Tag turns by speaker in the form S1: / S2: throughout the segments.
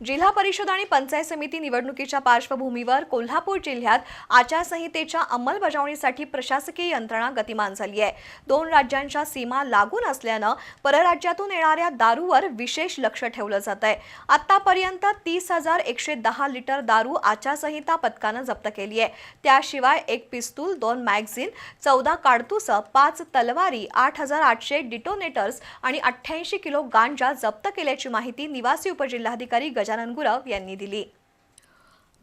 S1: जिल्हा परिषद आणि पंचायत समिती निवडणुकीच्या पार्श्वभूमीवर कोल्हापूर जिल्ह्यात आचारसंहितेच्या अंमलबजावणीसाठी प्रशासकीय यंत्रणा गतिमान झाली आहे. दोन राज्यांच्या सीमा लागून असल्यानं परराज्यातून येणाऱ्या दारूवर विशेष लक्ष ठेवलं जात आहे. आतापर्यंत तीस हजार एकशे दहा लिटर दारू आचारसंहिता पथकानं जप्त केली आहे. त्याशिवाय एक पिस्तूल दोन मॅगझिन चौदा काडतुस पाच तलवारी आठ हजार आठशे डिटोनेटर्स आणि अठ्ठ्याऐंशी किलो गांजा जप्त केल्याची माहिती निवासी उपजिल्हाधिकारी गजानन गुरव यांनी दिली.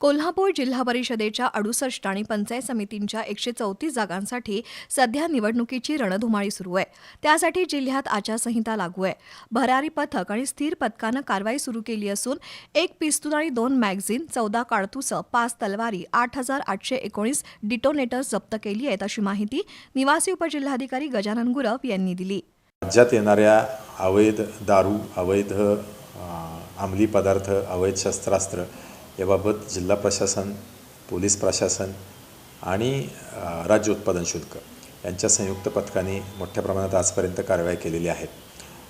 S1: कोल्हापूर जिल्हा परिषदेच्या अडुसष्ट आणि पंचायत समितींच्या एकशे चौतीस जागांसाठी सध्या निवडणुकीची रणधुमाळी सुरू आहे. त्यासाठी जिल्ह्यात आचारसंहिता लागू आहे. भरारी पथक आणि स्थिर पथकानं कारवाई सुरू केली असून एक पिस्तूल आणि दोन मॅगझिन चौदा काडतुसं पाच तलवारी आठ हजार आठशे एकोणीस डिटोनेटर्स जप्त केली आहेत अशी माहिती निवासी उपजिल्हाधिकारी गजानन गुरव यांनी दिली.
S2: राज्यात येणाऱ्या अवैध दारू अवैध अंमली पदार्थ अवैध शस्त्रास्त्र याबाबत जिल्हा प्रशासन पोलीस प्रशासन आणि राज्य उत्पादन शुल्क यांच्या संयुक्त पथकाने मोठ्या प्रमाणात आजपर्यंत कारवाई केलेली आहे.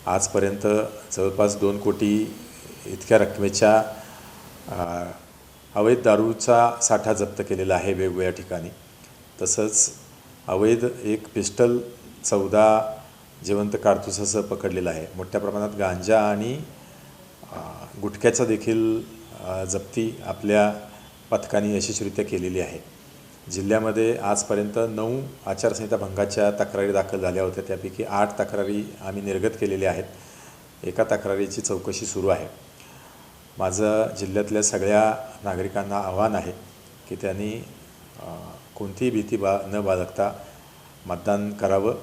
S2: आजपर्यंत जवळपास दोन कोटी इतक्या रकमेच्या अवैध दारूचा साठा जप्त केलेला आहे वेगवेगळ्या ठिकाणी. तसंच अवैध एक पिस्टल चौदा जिवंत कारतुसासह पकडलेलं आहे. मोठ्या प्रमाणात गांजा आणि गुटख्याचा देखील जप्ती आपल्या पथकाने यशस्वीरित्या केलेली आहे. जिल्ह्यामध्ये आजपर्यंत नऊ आचारसंहिता भंगाच्या तक्रारी दाखल झाल्या होत्या. त्यापैकी आठ तक्रारी आम्ही निर्गत केलेल्या आहेत. एका तक्रारीची चौकशी सुरू आहे. माझं जिल्ह्यातल्या सगळ्या नागरिकांना आव्हान आहे की त्यांनी कोणतीही भीती बा न बाळगता मतदान करावं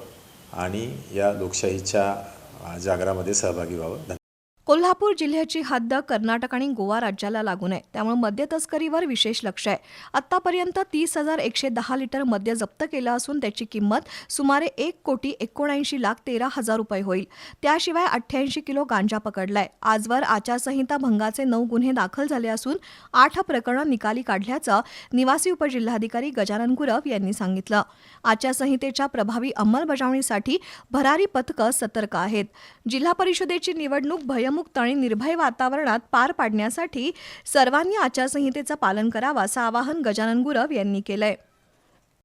S2: आणि या लोकशाहीच्या जागरामध्ये सहभागी व्हावं. धन्यवाद.
S1: कोल्हापूर जिल्ह्याची हद्द कर्नाटक आणि गोवा राज्याला लागून आहे त्यामुळे मद्य तस्करीवर विशेष लक्ष आहे. आतापर्यंत तीस हजार एकशे दहा लिटर मद्य जप्त केलं असून त्याची किंमत सुमारे एक कोटी एकोणऐंशी लाख तेरा हजार रुपये होईल. त्याशिवाय अठ्ठ्याऐंशी किलो गांजा पकडलाय. आजवर आचारसंहिता भंगाचे नऊ गुन्हे दाखल झाले असून आठ प्रकरणं निकाली काढल्याचं निवासी उपजिल्हाधिकारी गजानन गुरव यांनी सांगितलं. आचारसंहितेच्या प्रभावी अंमलबजावणीसाठी भरारी पथकं सतर्क आहेत. जिल्हा परिषदेची निवडणूक भयमुक्त आणि निर्भय वातावरणात पार पाडण्यासाठी सर्वांनी आचारसंहितेचं पालन करावं असं आवाहन गजानन गुरव यांनी केलंय.